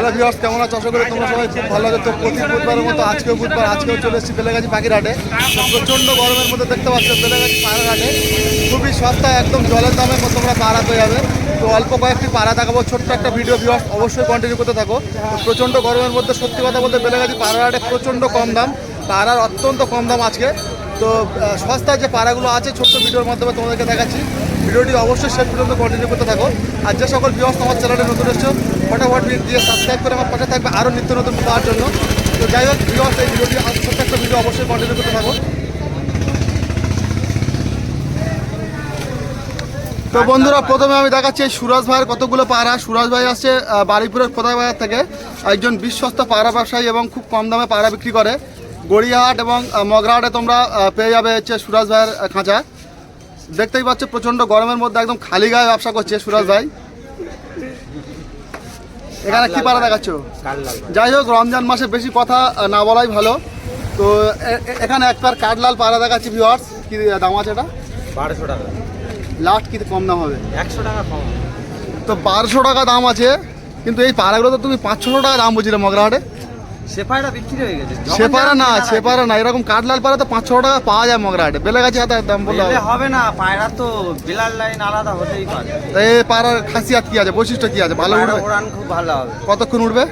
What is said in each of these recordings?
Hello viewers কেমন আছো? আশা করি তোমরা সবাই খুব ভালো আছে। তো প্রতি বুধবারের মতো আজকেও বুধবার, আজকেও চলে এসেছি বেলেগাছি পাখির হাটে প্রচণ্ড গরমের মধ্যে দেখতে পাচ্ছ, বেলেগাছি হাটে খুবই সস্তা একদম জলের মতো তোমরা পাড়া পেয়ে যাবে। তো অল্প কয়েকটি পাড়া দেখাবো, ছোট্ট একটা ভিডিও ভিউয়ার্স অবশ্যই কন্টিনিউ করতে থাকো। প্রচণ্ড গরমের মধ্যে, সত্যি কথা বলতে বেলেগাছি হাটে প্রচণ্ড কম দাম। পাড়ার অত্যন্ত কম দাম আজকে। তো সস্তায় যে পাড়াগুলো আছে, ছোট্ট ভিডিওর মাধ্যমে তোমাদেরকে দেখাচ্ছি। ভিডিওটি অবশ্যই শেষ পর্যন্ত কন্টিনিউ করতে থাকো। আর যে সকল ভিউয়ার্স আমার চ্যানেলে নতুন এসছো ফটাফট দিয়ে সাবস্ক্রাইব করে আমার পাশে থাকবে আরও নিত্য নতুন পাওয়ার জন্য। তো যাই হোক ভিউয়ার্স এই ভিডিওটি একটা ভিডিও অবশ্যই কন্টিনিউ করতে থাকো। তো বন্ধুরা প্রথমে আমি দেখাচ্ছি সুরাজ ভাইয়ের কতগুলো পাড়া সুরাজ ভাই আসছে আহ, বারুইপুরের খোদাই বাজার থেকে একজন বিশ্বস্ত পাড়া ব্যবসায়ী এবং খুব কম দামে পাড়া বিক্রি করে। গড়িয়াহাট এবং মগরাহাটে তোমরা পেয়ে যাবে হচ্ছে সুরাজ ভাইয়ের খাঁচা। দেখতেই পাচ্ছ প্রচণ্ড গরমের মধ্যে একদম খালি গায়ে ব্যবসা করছে সুরাজ ভাই। এখানে কি পাড়া দেখাচ্ছ? যাই হোক রমজান মাসে বেশি কথা না বলাই ভালো। তো এখানে একবার কাঠলাল পাড়া দেখাচ্ছি ভিওয়ার্স কি দাম আছে এটা? বারোশো টাকা। লাস্ট কি কম দাম হবে? একশো টাকা কম। তো বারোশো টাকা দাম আছে কিন্তু এই পাড়াগুলো তো তুমি পাঁচ ছশো টাকা দাম বুঝলে মগরাহাটে। সেপাইটা বিক্রি হয়ে গেছে। যখন সে পাড়া যারা না না এরকম কাঠলাল পাড়া তো পাঁচ টাকা পাওয়া যায় হাতে দাম বললে। হবে না পায়রা তো বিলার লাইন আলাদা হতেই পারে। এই পাড়ার খাসিয়াত কি আছে বৈশিষ্ট্য কি আছে? ভালো পায়রা উঠবে খুব ভালো হবে। কতক্ষণ উঠবে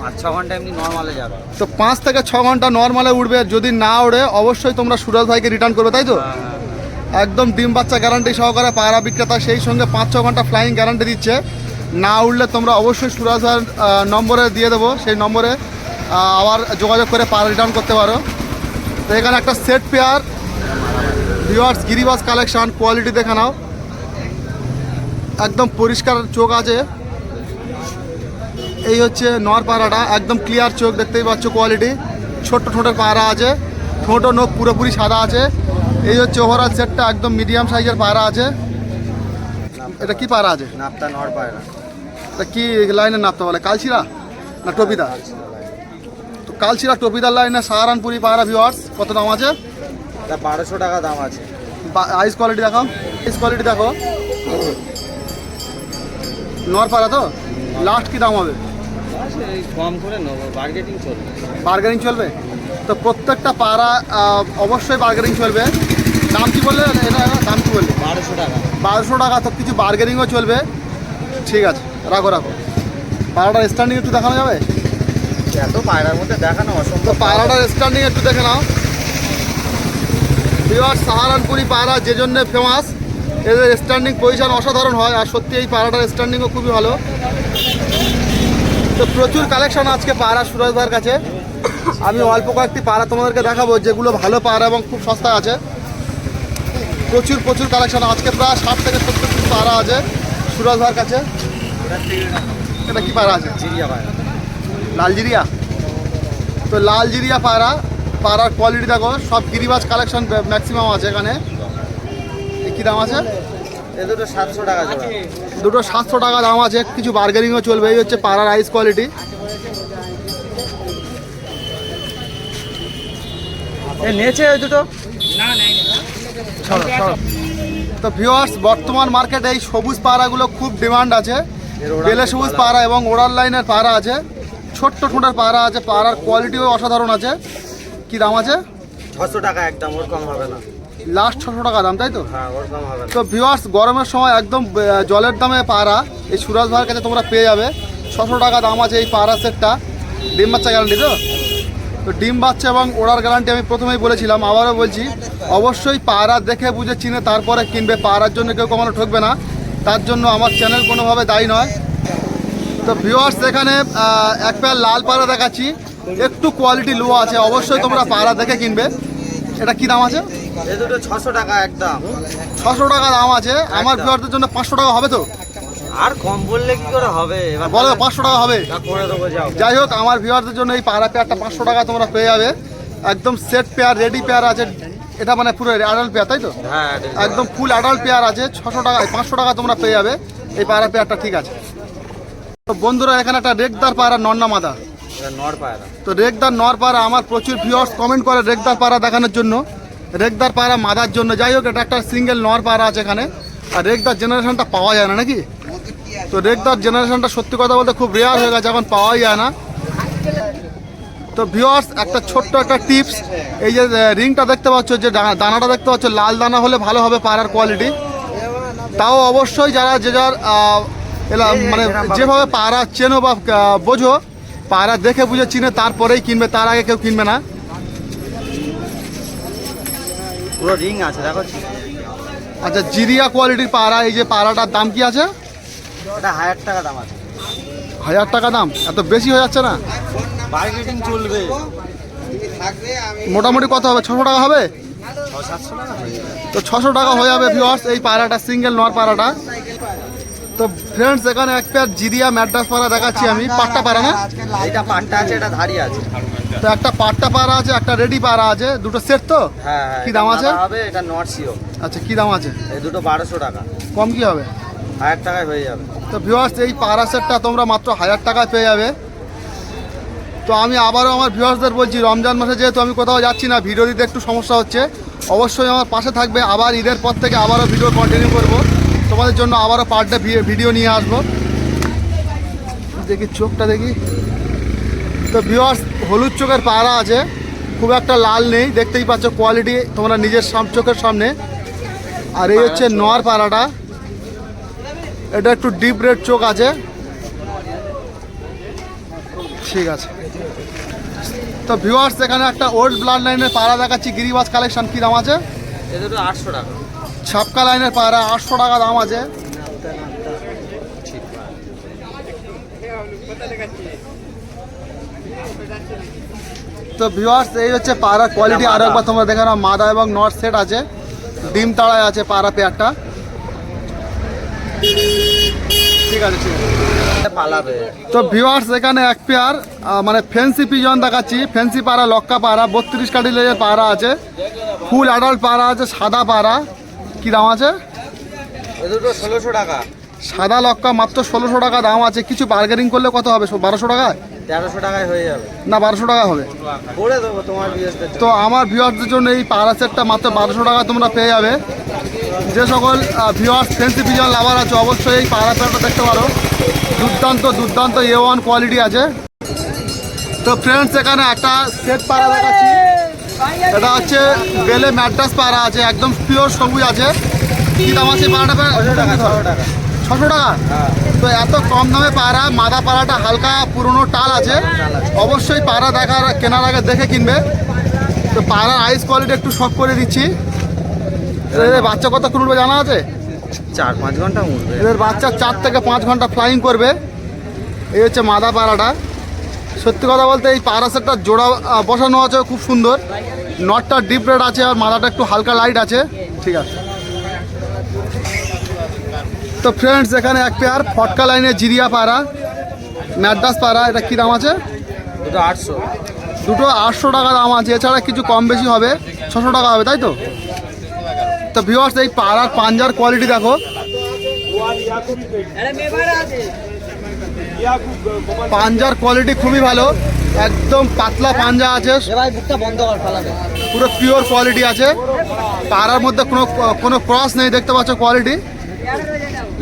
পাঁচ ছ ঘণ্টা এমনি নর্মালে যাবে। তো পাঁচ থেকে ছ ঘণ্টা নর্মালে উঠবে যদি না উড়ে অবশ্যই তোমরা সুরজ ভাইকে রিটার্ন করবে তাই তো? একদম ডিম বাচ্চা গ্যারান্টি সহকারে পায়রা বিক্রেতা সেই সঙ্গে পাঁচ ছ ঘণ্টা ফ্লাইং গ্যারান্টি দিচ্ছে। না উঠলে তোমরা অবশ্যই সুরাজ ভাইয়ের নম্বরে দিয়ে দেবো। সেই নম্বরে আবার যোগাযোগ করে পায়রা রিটার্ন করতে পারো। তো এখানে একটা সেট পেয়ার ভিওয়ার্স গিরিবাস কালেকশন কোয়ালিটি দেখে নাও। একদম পরিষ্কার চোখ আছে। এই হচ্ছে নর পাড়াটা একদম ক্লিয়ার চোখ দেখতেই পাচ্ছ কোয়ালিটি ছোট্ট ঠোঁটের পাড়া আছে। ঠোঁট ও নখ পুরোপুরি সাদা আছে। এই হচ্ছে ওভারঅল সেটটা একদম মিডিয়াম সাইজের পাড়া আছে। এটা কি পাড়া আছে? নাপতা নর পায়রা এটা কি লাইনের নাপতে বলে? কালচিরা না টপিদা কালচিরা টপিদার লাইনে সাহারানপুরি পাড়া ভিওয়ার্স কত দাম আছে? বারোশো টাকা দাম আছে। আইস কোয়ালিটি দেখো আইস কোয়ালিটি দেখো নর পাড়া তো? লাস্ট কি দাম হবে? কম করে নেব বার্গেটিং চলবে। বার্গেনিং চলবে? তো প্রত্যেকটা পাড়া অবশ্যই বার্গেনিং চলবে। দাম কি বললে? এটা দাম কি বললে? বারোশো টাকা। বারোশো টাকা তো কিছু বার্গেনিংও চলবে। ঠিক আছে রাখো রাখো। পাড়াটার স্ট্যান্ডিং একটু দেখানো যাবে? এত পায়রার মধ্যে দেখানো অসম্ভব। স্ট্যান্ডিং একটু দেখে নাও। বিহার সাহারানপুরি পাড়া যে জন্য ফেমাস এদের স্ট্যান্ডিং পজিশন অসাধারণ হয় আর সত্যি এই পাড়াটার স্ট্যান্ডিংও খুবই ভালো। তো প্রচুর কালেকশন আজকে পাড়া সুরজ ভাইয়ের কাছে। আমি অল্প কয়েকটি পাড়া তোমাদেরকে দেখাবো যেগুলো ভালো পাড়া এবং খুব সস্তা আছে। প্রচুর প্রচুর কালেকশন আজকে প্রায় ষাট থেকে সত্তর পাড়া আছে সুরজ ভাইয়ের কাছে। এটা কি পাড়া আছে? চিড়িয়া পায়রা লালজিরিয়া। তো লালজিরিয়া পায়রা পাড়ার কোয়ালিটি দেখো সব গিরিবাজ কালেকশন ম্যাক্সিমাম আছে এখানে। কী দাম আছে? দুটো সাতশো টাকা দুটো সাতশো টাকা দাম আছে কিছু বার্গেনিংও চলবে এই হচ্ছে পাড়ার আইস কোয়ালিটি এ নেচে ওই দুটো? তো ভিউয়ার্স বর্তমান মার্কেটে এই সবুজ পাড়াগুলো খুব ডিমান্ড আছে। বেলে সবুজ পাড়া। এবং ওড়ার লাইনের পাড়া আছে। ছোট্ট ঠোঁটের পাড়া আছে পাড়ার কোয়ালিটিও অসাধারণ আছে। কি দাম আছে? ছশো টাকা একদম ওর কম হবে না। লাস্ট ছশো টাকা দাম তাই তো? হ্যাঁ তো ভিউয়ার্স গরমের সময় একদম জলের দামে পাড়া এই সুরাজ ভাইয়ের কাছে তোমরা পেয়ে যাবে। ছশো টাকা দাম আছে এই পাড়া সেটটা। ডিম বাচ্চা গ্যারান্টি তো? তো ডিম বাচ্চা এবং ওড়ার গ্যারান্টি আমি প্রথমেই বলেছিলাম আবারও বলছি অবশ্যই পাড়া দেখে বুঝে চিনে তারপরে কিনবে। পাড়ার জন্য কেউ কখনো ঠকবে না। তার জন্য আমার চ্যানেল কোনোভাবে দায়ী নয়। তো ভিউয়ার্স এখানে এক প্যার লাল পাড়া দেখাচ্ছি। একটু কোয়ালিটি লো আছে অবশ্যই তোমরা পাড়া দেখে কিনবে। এটা কি দাম আছে? দুটো ছশো টাকা একদম ছশো টাকা দাম আছে। আমার। ভিউয়ারদের জন্য পাঁচশো টাকা হবে তো? আর কম বললে কি করে হবে? এবার বলো পাঁচশো টাকা হবে। যাই হোক আমার ভিউয়ারদের জন্য এই পাড়া পেয়ারটা পাঁচশো টাকা তোমরা পেয়ে যাবে। একদম সেট পেয়ার রেডি পেয়ার আছে। এটা মানে পুরো অ্যাডাল্ট পেয়ার তাই তো? হ্যাঁ একদম ফুল অ্যাডাল্ট পেয়ার আছে। ছশো টাকা পাঁচশো টাকা তোমরা পেয়ে যাবে। এই পাড়া পেয়ারটা ঠিক আছে। বন্ধুরা এখানে একটা রেগদার পাড়া নন্না মাদা। তো রেগদার নর পাড়া আমার প্রচুর ভিউয়ার্স কমেন্ট করে রেগদার পাড়া দেখানোর জন্য। রেগদার পাড়া মাদার জন্য। যাই হোক এটা একটা সিঙ্গেল নর পাড়া আছে এখানে। আর রেগদার জেনারেশনটা পাওয়া যায় না নাকি? তো রেগদার জেনারেশনটা সত্যি কথা বলতে খুব রেয়ার হয়ে গেছে এখন পাওয়াই যায় না। তো ভিওয়ার্স একটা ছোট্ট একটা টিপস এই যে রিংটা দেখতে পাচ্ছ যে দানাটা দেখতে পাচ্ছ লাল দানা হলে ভালো হবে পাড়ার কোয়ালিটি তাও অবশ্যই যারা যে যার এলা- মানে যেভাবে পাড়া চেনো বা বোঝো পাড়া দেখে বুঝে চিনে তারপরেই কিনবে তার আগে কেউ কিনবে না। পুরো রিং আছে দেখো। আচ্ছা জিরিয়া কোয়ালিটির পাড়া এই যে পাড়াটার দাম কি আছে? এটা হাজার টাকা দাম আছে। হাজার টাকা দাম এত বেশি হয়ে যাচ্ছে না? মার্কেটিং চলবে। মোটামুটি কত হবে? ছশো টাকা হবে। তো ছশো টাকা হয়ে যাবে ভিওয়ার্স এই পাড়াটা সিঙ্গেল নর পাড়াটা তো ফ্রেন্ডস এখানে এক পেয়ার জিরিয়া ম্যাড্রাস পাড়া দেখাচ্ছি আমি। পাট্টা পাড়া না এটা পাট্টা আছে এটা ধারি আছে। তো একটা পাট্টা পাড়া আছে একটা রেডি পাড়া আছে। দুটো সেট তো? হ্যাঁ হ্যাঁ কি দাম আছে? হবে এটা নট সিও আচ্ছা কি দাম আছে? এই দুটো বারোশো টাকা। কম কি হবে? হাজার টাকায় হয়ে যাবে। তো ভিউয়ার্স এই পাড়া সেটটা তোমরা মাত্র হাজার টাকায় পেয়ে যাবে। তো আমি আবারও আমার ভিউয়ার্সদের বলছি রমজান মাসে যেহেতু আমি কোথাও যাচ্ছি না ভিডিও দিতে একটু সমস্যা হচ্ছে। অবশ্যই আমার পাশে থাকবে। আবার ঈদের পর থেকে আবারও ভিডিও কন্টিনিউ করব। তোমাদের জন্য আবারও পার ডে ভিডিও নিয়ে আসব। দেখি চোখটা দেখি। তো ভিউয়ার্স হলুদ চোখের পাড়া আছে। খুব একটা লাল নেই। দেখতেই পাচ্ছ কোয়ালিটি তোমরা নিজের চোখের সামনে। আর এই হচ্ছে নোয়ার পাড়াটা এটা একটু ডিপ রেড চোখ আছে। ঠিক আছে। তো ভিউয়ার্স এখানে একটা ওল্ড ব্লাড লাইনের পাড়া দেখাচ্ছি গিরিবাজ কালেকশন কি দাম আছে? আটশো টাকা। ছাপকা লাইনের পাড়া আটশো টাকা দাম আছে। তো ভিউয়ার্স এই হচ্ছে পাড়া কোয়ালিটি আরও একবার তোমরা দেখে নাও মাদা এবং নট সেট আছে। ডিম তাড়ায় আছে পাড়া পেয়ারটা ঠিক আছে ঠিক আছে। তো ভিউয়ার্স এখানে এক পেয়ার মানে ফ্যান্সি পিজন দেখাচ্ছি। ফ্যান্সি পাড়া লক্কা পাড়া বত্রিশ কাটিলের পাড়া আছে। ফুল অ্যাডাল্ট পাড়া আছে সাদা পাড়া। কি দাম আছে? ষোলোশো টাকা। সাদা লক্কা মাত্র ষোলোশো টাকা দাম আছে। কিছু বার্গেনিং করলে কত হবে? বারোশো টাকায়? তেরোশো টাকায় হয়ে যাবে। না বারোশো টাকা হবে। করে দেবো তোমার তো আমার ভিউয়ার্সদের জন্য এই পাড়া সেটটা মাত্র বারোশো টাকা তোমরা পেয়ে যাবে। যে সকল ভিউয়ার্স ফ্যান্সি পিজন লাভার আছে অবশ্যই এই পাড়া সেটটা দেখতে পারো। দুর্দান্ত দুর্দান্ত এ ওয়ান কোয়ালিটি আছে। তো ফ্রেন্ডস এখানে একটা সেট পাড়া দেখাচ্ছি। এটা হচ্ছে বেলে ম্যাড্রাস পাড়া আছে একদম পিওর সবুজ আছে। কি দাম আছে পাড়াটা ছশো টাকা হ্যাঁ তো এত কম দামে পাড়া মাদা পাড়াটা হালকা পুরনো টাল আছে। অবশ্যই পাড়া দেখার কেনার আগে দেখে কিনবে। তো পাড়ার আইস কোয়ালিটি একটু শখ করে দিচ্ছি। বাচ্চা কত উঠবে জানা আছে? চার পাঁচ ঘণ্টা উঠবে। এদের বাচ্চা চার থেকে পাঁচ ঘণ্টা ফ্লাইং করবে। এই হচ্ছে মাদা পাড়াটা। সত্যি কথা বলতে এই পাড়া সেটটা জোড়া বসানো আছে খুব সুন্দর। নটটা ডিপ রেড আছে আর মাদাটা একটু হালকা লাইট আছে। ঠিক আছে। তো ফ্রেন্ডস এখানে এক পেয়ার ফটকা লাইনে জিরিয়া পাড়া ম্যাড্রাস পাড়া এটা কী দাম আছে? দুটো আটশো। দুটো আটশো টাকা দাম আছে। এছাড়া কিছু কম বেশি হবে ছশো টাকা হবে তাই তো? তো ভিওয়ার্স এই পাড়ার পাঞ্জার কোয়ালিটি দেখো। পাঞ্জার কোয়ালিটি খুবই ভালো একদম পাতলা পাঞ্জা আছে। পুরো পিওর কোয়ালিটি আছে। পাড়ার মধ্যে কোনো কোনো ক্রস নেই দেখতে পাচ্ছ কোয়ালিটি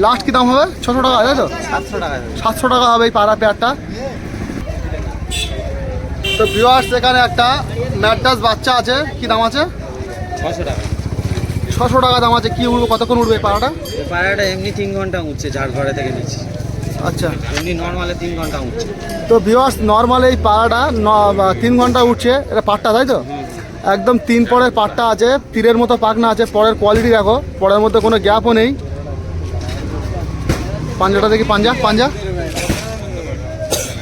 লাস্ট কি দাম হবে? ছশো টাকা তাই তো? সাতশো টাকা হবে। সাতশো টাকা হবে এই পাড়া পেয়ারটা তো ভিওয়ার্স এখানে একটা ম্যাডাস বাচ্চা আছে। কি দাম আছে? ছশো টাকা। ছশো টাকা দাম আছে কি উঠবে কতক্ষণ উঠবে এই পাড়াটা? এমনি তিন ঘণ্টা উঠছে ঝাড়ঘরে থেকে নিচ্ছি। আচ্ছা। এমনি নর্মালে তিন ঘণ্টা উঠছে। তো ভিওয়ার্স নর্মাল এই পাড়াটা তিন ঘণ্টা উঠছে এটা পাটটা তাই তো? একদম তিন পরের পাটটা আছে তীরের মতো পাকনা আছে পরের কোয়ালিটি দেখো পরের মধ্যে কোনো গ্যাপও নেই। পাঞ্জাটা দেখি পাঞ্জা পাঞ্জা?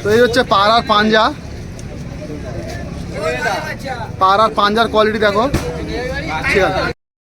তো এই হচ্ছে পাড়ার পাঞ্জা। পাড়ার পাঞ্জার কোয়ালিটি দেখো। ঠিক আছে।